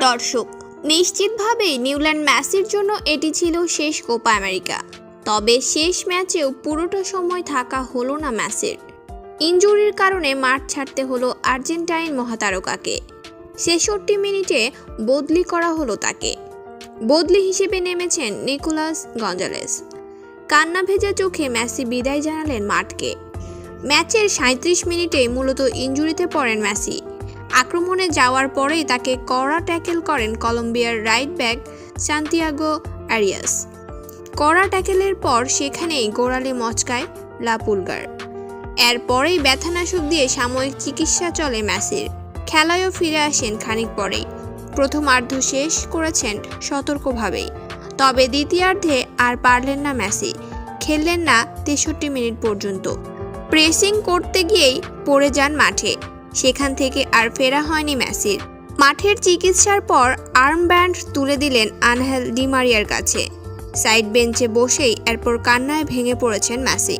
দর্শক, নিশ্চিতভাবেই নিউল্যান্ড ম্যাচের জন্য এটি ছিল শেষ কোপা আমেরিকা। তবে শেষ ম্যাচেও পুরোটা সময় থাকা হলো না ম্যাচের। ইনজুরির কারণে মাঠ ছাড়তে হলো আর্জেন্টাইন মহাতারকাকে। ছেষট্টি মিনিটে বদলি করা হলো তাকে। বদলি হিসেবে নেমেছেন নিকোলাস গঞ্জালেস। কান্না ভেজা চোখে মেসি বিদায় জানালেন মাঠকে। ম্যাচের সাঁত্রিশ মিনিটে মূলত ইনজুরিতে পড়েন মেসি। আক্রমণে যাওয়ার পরেই তাকে কড়া ট্যাকেল করেন কলম্বিয়ার রাইট ব্যাক সান্তিয়াগো অ্যারিয়াস। কড়া ট্যাকেলের পর সেখানেই গোড়ালি মচকায় লাপুলগার। এরপরেই ব্যথানাশক দিয়ে সাময়িক চিকিৎসা চলে ম্যাসির। খেলায়ও ফিরে আসেন খানিক পরেই। প্রথমার্ধ শেষ করেছেন সতর্কভাবেই। তবে দ্বিতীয়ার্ধে আর পারলেন না মেসি খেললেন না তেষট্টি মিনিট পর্যন্ত। প্রেসিং করতে গিয়েই পড়ে যান মাঠে। সেখান থেকে আর ফেরা হয়নি মেসির মাঠের চিকিৎসার পর আর্মব্যান্ড তুলে দিলেন আনহেল ডিমারিয়ার কাছে। সাইড বেঞ্চে বসেই এরপর কান্নায় ভেঙে পড়েছেন মেসি